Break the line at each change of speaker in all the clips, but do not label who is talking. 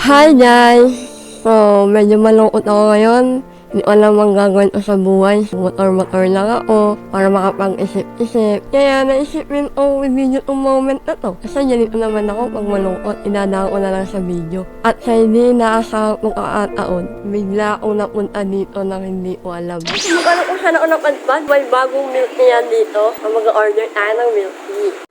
Hi guys! So, medyo malungkot ako ngayon. Hindi ko alam ang gagawin ko sa buhay. Motor-motor lang ako para makapag-isip-isip. Kaya naisipin ko i-video itong moment na to. Kasi ganito naman ako pag malungkot. Idadaan ko na lang sa video. At sa hindi naasahang pagkakataon, bigla akong napunta dito nang hindi ko alam. Alam kung saan ako napadpad. May bagong milk yan dito. Mag-order tayo ng milk tea.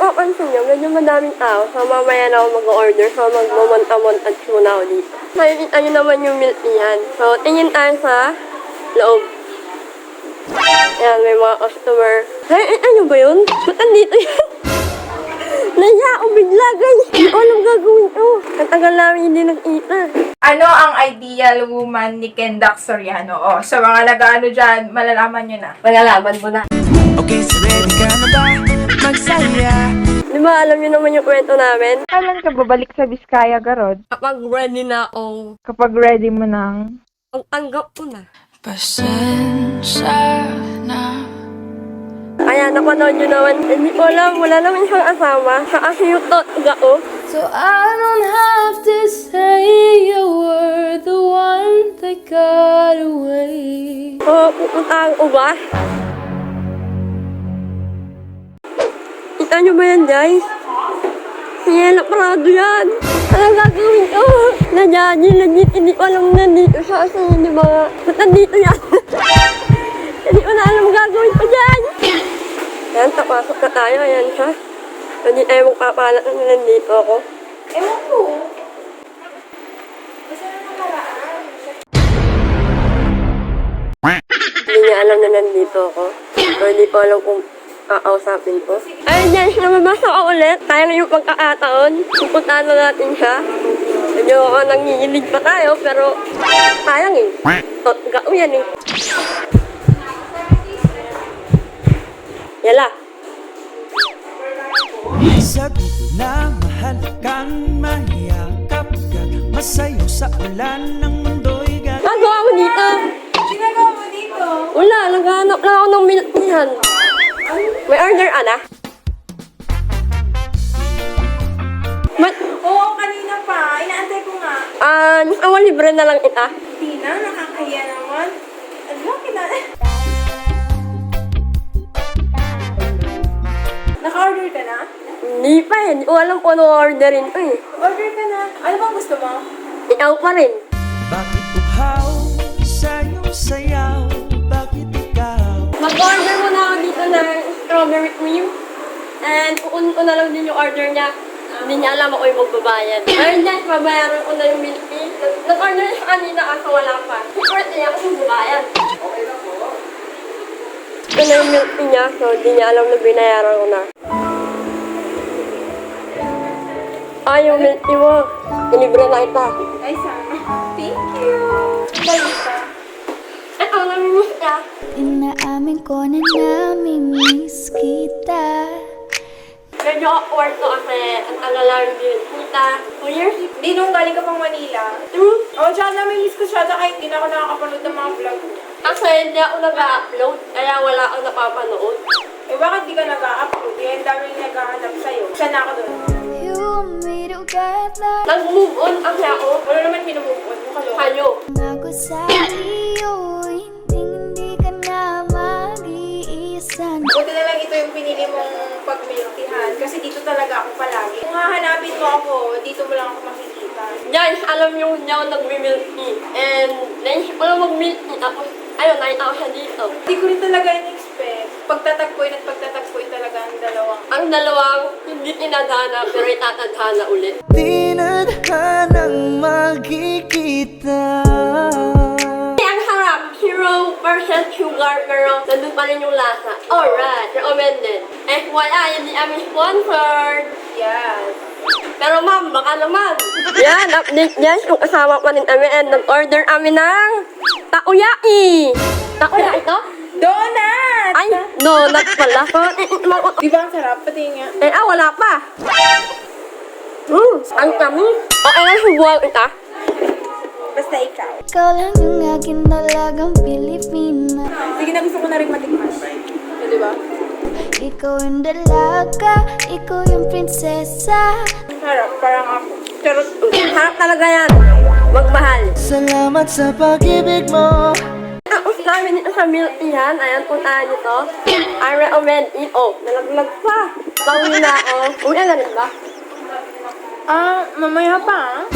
Nakapansin nyo, medyo madaming tao. So, mamaya na ako mag-order. So, magmamonta-montage muna ako dito. Makikita nyo naman yung milk tea yan. So, tingin tayo sa loob. Ayan, may mga customer. Ay, ay, ano ba yun? Ba't nandito yan? Naya bigla, guys. Hindi ko alam gagawin ko. Ang tagal namin hindi nag-kita.
Ano ang ideal woman ni Kendak Soriano? O, sa mga nag-ano dyan, malalaman nyo na.
Malalaman mo na.
Okay, so ready ka na ba? Magsaya
Di ba, alam nyo naman yung kwento namin?
Kailan ka babalik sa Biskaya, Garod?
Kapag ready na akong
Kapag ready mo ng...
pagtanggap ko na.
Pasensya na
Kaya napanood nyo naman, hindi ko alam, wala naman siyang asama. Sa kasi yung tot ko.
So I don't have to say you were the one that got away.
So, pupuntahan ko ba? Kita nyo ba yan, guys? Siya Prado yan. Anong gagawin ko? Nadyan, yun, legit, hindi ko alam na nandito siya kasi hindi ba, ba't nandito yan? hindi ko na alam gagawin ko dyan. Yan, tapasok na tayo, ayan siya. Hindi tayo magpapalat na nandito ako.
Ewan ko.
Hindi niya alam na nandito ako. O hindi ko alam kung kakausapin ko. Ayun guys, namabasa ko ulit. Kaya na yung pagkakataon. Pupuntahan na natin siya. Medyo ako nanginginig pa tayo, pero sayang eh. Tot, gao yan eh. Yala.
Sabi na mahal kang mahiyakap ka Masayo sa ulan ng mundo'y gag
Nagawa ko dito.
Ginagawa mo dito?
Wala, naghanap lang ako ng milk niyan. May order, Ana? Ba't,
Oo, kanina pa. Inaantay ko nga.
ah, uh, libre na lang ita.
Hindi na, nakakahiya naman. Ano, kina... Naka-order ka na?
Hindi pa eh. Hindi ko alam kung ano orderin ko eh.
Order ka na. Ano bang gusto mo?
Ikaw pa rin.
Bakit uhaw sa iyong sayaw? Bakit ikaw?
Mag-order mo na ako dito ng strawberry cream. And kukunin ko na lang din yung order niya. Hindi niya alam ako yung magbabayad. Ayun guys, babayaran ko na yung milk tea. Nag- Nag-order siya kanina kaso wala pa. Secretly ako yung babayad. Okay na po. Ito na yung milk tea niya, so hindi niya alam na binayaran ko na. Ay, yung milk tea mo. Inibre na ita.
Ay, sana. Thank you.
Ito, namimiss niya.
Inaamin ko na namimiss kita.
Medyo awkward to kasi ang lang din. Kita, two years?
Di nung galing ka pang Manila.
Two?
Oo, tsaka nami-miss ko siya. Tsaka hindi na ako nakakapanood ng mga vlog niya.
Kasi hindi ako nag-upload, kaya wala akong napapanood.
Eh, bakit di ka nag-upload? Eh, ang daming naghahanap sa'yo. Siya na ako doon.
Nag-move on kasi ako.
Wala naman minumove on mo kalo.
Kayo.
Buti na lang ito yung pinili mong pagmilkihan. Kasi dito talaga ako palagi. Kung hahanapin mo ako, dito mo lang ako makikita.
Guys, alam nyo hindi ako nag-milk tea. And naisip ko lang mag-milk tea. Tapos, ayun, nakita ko siya dito.
Hindi ko rin talaga in-expect. Pagtatagpuin at pagtatagpuin talaga ang dalawang.
Ang dalawang hindi tinadhana pero itatadhana ulit.
Tinadhanang magkikita
0% sugar pero nandun pa rin yung lasa. Alright, recommended. FYI, hindi kami sponsored.
Yes.
Pero ma'am, baka naman. Yan, update guys. Kung kasama pa rin kami and nag-order kami ng takoyaki. Takoyaki to?
Donut!
Ay, donut pala. So,
Di ba ang sarap? Pati nga.
eh, ah, wala pa. Hmm, ang kami. Okay na, subuhan kita.
Basta ikaw.
Ikaw lang yung akin talagang Pilipina.
Sige na, gusto ko na rin matikman. Eh, di ba?
Ikaw yung dalaga, ikaw yung prinsesa.
Harap, parang ako.
Charot. Harap talaga yan. Magmahal.
Salamat sa pag-ibig mo
Tapos namin dito sa milk yan. Ayan, puntahan nyo to. I recommend it. Oh, nalaglag pa. Bawi na ako. Uwi na rin ba?
Ah, mamaya pa ah.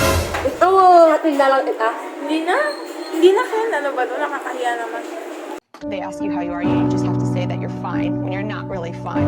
Mo hatid na lang kita?
Hindi na. Hindi na Ken. Ano ba to? Nakakahiya naman.
They ask you how you are, you just have to say that you're fine when you're not really fine.